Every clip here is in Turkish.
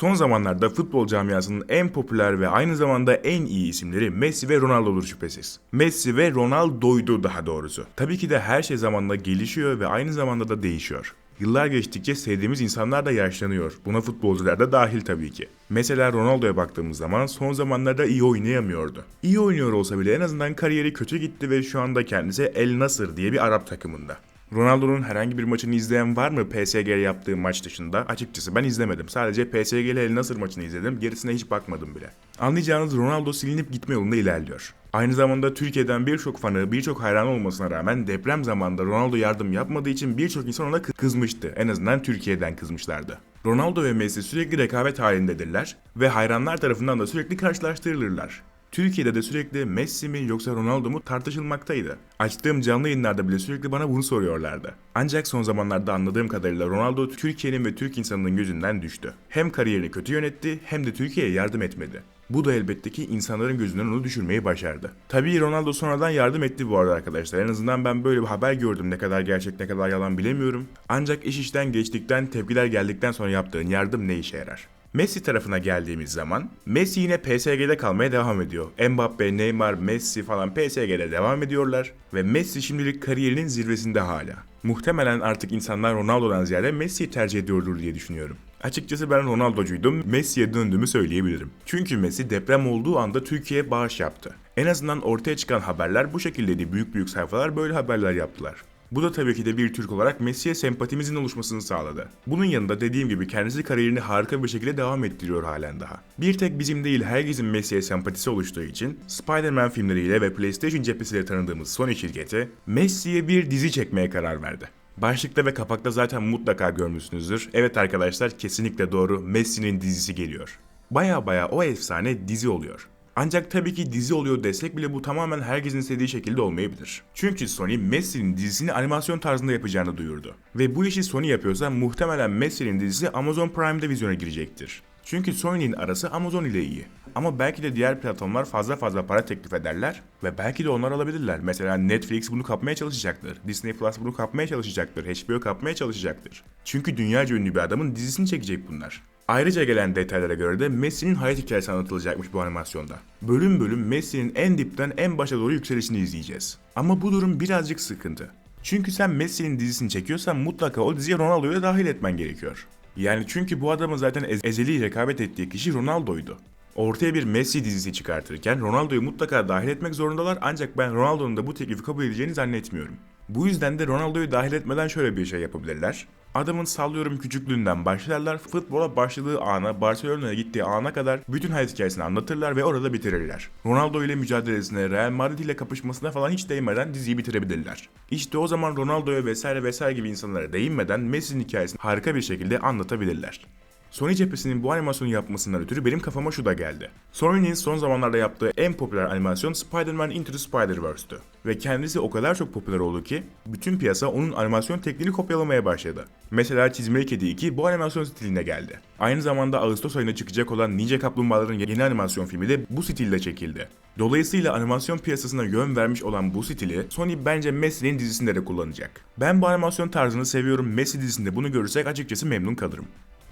Son zamanlarda futbol camiasının en popüler ve aynı zamanda en iyi isimleri Messi ve Ronaldo'dur şüphesiz. Messi ve Ronaldo'ydu daha doğrusu. Tabii ki de her şey zamanla gelişiyor ve aynı zamanda da değişiyor. Yıllar geçtikçe sevdiğimiz insanlar da yaşlanıyor. Buna futbolcular da dahil tabii ki. Mesela Ronaldo'ya baktığımız zaman son zamanlarda iyi oynayamıyordu. İyi oynuyor olsa bile en azından kariyeri kötü gitti ve şu anda kendisi El Nasır diye bir Arap takımında. Ronaldo'nun herhangi bir maçını izleyen var mı PSG'ye yaptığı maç dışında? Açıkçası ben izlemedim. Sadece PSG ile El Nasır maçını izledim. Gerisine hiç bakmadım bile. Anlayacağınız Ronaldo silinip gitme yolunda ilerliyor. Aynı zamanda Türkiye'den birçok fanı, birçok hayran olmasına rağmen deprem zamanında Ronaldo yardım yapmadığı için birçok insan ona kı- kızmıştı. En azından Türkiye'den kızmışlardı. Ronaldo ve Messi sürekli rekabet halindedirler ve hayranlar tarafından da sürekli karşılaştırılırlar. Türkiye'de de sürekli Messi mi yoksa Ronaldo mu tartışılmaktaydı. Açtığım canlı yayınlarda bile sürekli bana bunu soruyorlardı. Ancak son zamanlarda anladığım kadarıyla Ronaldo Türkiye'nin ve Türk insanının gözünden düştü. Hem kariyerini kötü yönetti hem de Türkiye'ye yardım etmedi. Bu da elbette ki insanların gözünden onu düşürmeyi başardı. Tabii Ronaldo sonradan yardım etti bu arada arkadaşlar. En azından ben böyle bir haber gördüm. Ne kadar gerçek ne kadar yalan bilemiyorum. Ancak iş işten geçtikten tepkiler geldikten sonra yaptığın yardım ne işe yarar? Messi tarafına geldiğimiz zaman Messi yine PSG'de kalmaya devam ediyor. Mbappe, Neymar, Messi falan PSG'de devam ediyorlar ve Messi şimdilik kariyerinin zirvesinde hala. Muhtemelen artık insanlar Ronaldo'dan ziyade Messi'yi tercih ediyordur diye düşünüyorum. Açıkçası ben Ronaldo'cuydum, Messi'ye döndüğümü söyleyebilirim. Çünkü Messi deprem olduğu anda Türkiye'ye bağış yaptı. En azından ortaya çıkan haberler bu şekildeydi. Büyük büyük sayfalar böyle haberler yaptılar. Bu da tabii ki de bir Türk olarak Messi'ye sempatimizin oluşmasını sağladı. Bunun yanında dediğim gibi kendisi kariyerini harika bir şekilde devam ettiriyor halen daha. Bir tek bizim değil herkesin Messi'ye sempatisi oluştuğu için Spider-Man filmleriyle ve PlayStation cephesiyle tanıdığımız Sony şirketi Messi'ye bir dizi çekmeye karar verdi. Başlıkta ve kapakta zaten mutlaka görmüşsünüzdür. Evet arkadaşlar kesinlikle doğru Messi'nin dizisi geliyor. Baya baya o efsane dizi oluyor. Ancak tabii ki dizi oluyor desek bile bu tamamen herkesin istediği şekilde olmayabilir. Çünkü Sony Messi'nin dizisini animasyon tarzında yapacağını duyurdu. Ve bu işi Sony yapıyorsa muhtemelen Messi'nin dizisi Amazon Prime'de vizyona girecektir. Çünkü Sony'nin arası Amazon ile iyi. Ama belki de diğer platformlar fazla fazla para teklif ederler ve belki de onlar alabilirler. Mesela Netflix bunu kapmaya çalışacaktır. Disney Plus bunu kapmaya çalışacaktır. HBO kapmaya çalışacaktır. Çünkü dünyaca ünlü bir adamın dizisini çekecek bunlar. Ayrıca gelen detaylara göre de Messi'nin hayat hikayesi anlatılacakmış bu animasyonda. Bölüm bölüm Messi'nin en dipten en başa doğru yükselişini izleyeceğiz. Ama bu durum birazcık sıkıntı. Çünkü sen Messi'nin dizisini çekiyorsan mutlaka o diziye Ronaldo'yu da dahil etmen gerekiyor. Yani çünkü bu adamın zaten ez- ezeli rekabet ettiği kişi Ronaldo'ydu. Ortaya bir Messi dizisi çıkartırken Ronaldo'yu mutlaka dahil etmek zorundalar ancak ben Ronaldo'nun da bu teklifi kabul edeceğini zannetmiyorum. Bu yüzden de Ronaldo'yu dahil etmeden şöyle bir şey yapabilirler. Adamın sallıyorum küçüklüğünden başlarlar, futbola başladığı ana, Barcelona'ya gittiği ana kadar bütün hayat hikayesini anlatırlar ve orada bitirirler. Ronaldo ile mücadelesine, Real Madrid ile kapışmasına falan hiç değinmeden diziyi bitirebilirler. İşte o zaman Ronaldo'ya vesaire vesaire gibi insanlara değinmeden Messi'nin hikayesini harika bir şekilde anlatabilirler. Sony cephesinin bu animasyonu yapmasından ötürü benim kafama şu da geldi. Sony'nin son zamanlarda yaptığı en popüler animasyon Spider-Man Into the Spider-Verse'tü. Ve kendisi o kadar çok popüler oldu ki bütün piyasa onun animasyon tekniğini kopyalamaya başladı. Mesela Çizmeli Kedi 2 bu animasyon stiline geldi. Aynı zamanda Ağustos ayında çıkacak olan Ninja Kaplumbağaların yeni animasyon filmi de bu stilde çekildi. Dolayısıyla animasyon piyasasına yön vermiş olan bu stili Sony bence Messi'nin dizisinde de kullanacak. Ben bu animasyon tarzını seviyorum. Messi dizisinde bunu görürsek açıkçası memnun kalırım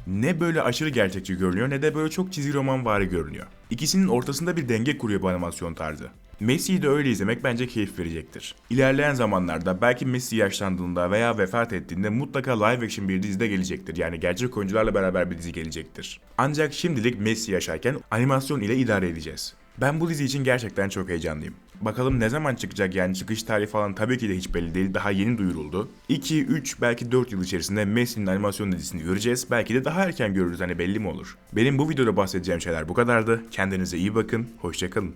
ne böyle aşırı gerçekçi görünüyor ne de böyle çok çizgi roman vari görünüyor. İkisinin ortasında bir denge kuruyor bu animasyon tarzı. Messi'yi de öyle izlemek bence keyif verecektir. İlerleyen zamanlarda belki Messi yaşlandığında veya vefat ettiğinde mutlaka live action bir dizide gelecektir. Yani gerçek oyuncularla beraber bir dizi gelecektir. Ancak şimdilik Messi yaşarken animasyon ile idare edeceğiz. Ben bu dizi için gerçekten çok heyecanlıyım. Bakalım ne zaman çıkacak yani çıkış tarihi falan tabii ki de hiç belli değil. Daha yeni duyuruldu. 2, 3 belki 4 yıl içerisinde Messi'nin animasyon dizisini göreceğiz. Belki de daha erken görürüz hani belli mi olur. Benim bu videoda bahsedeceğim şeyler bu kadardı. Kendinize iyi bakın. Hoşçakalın.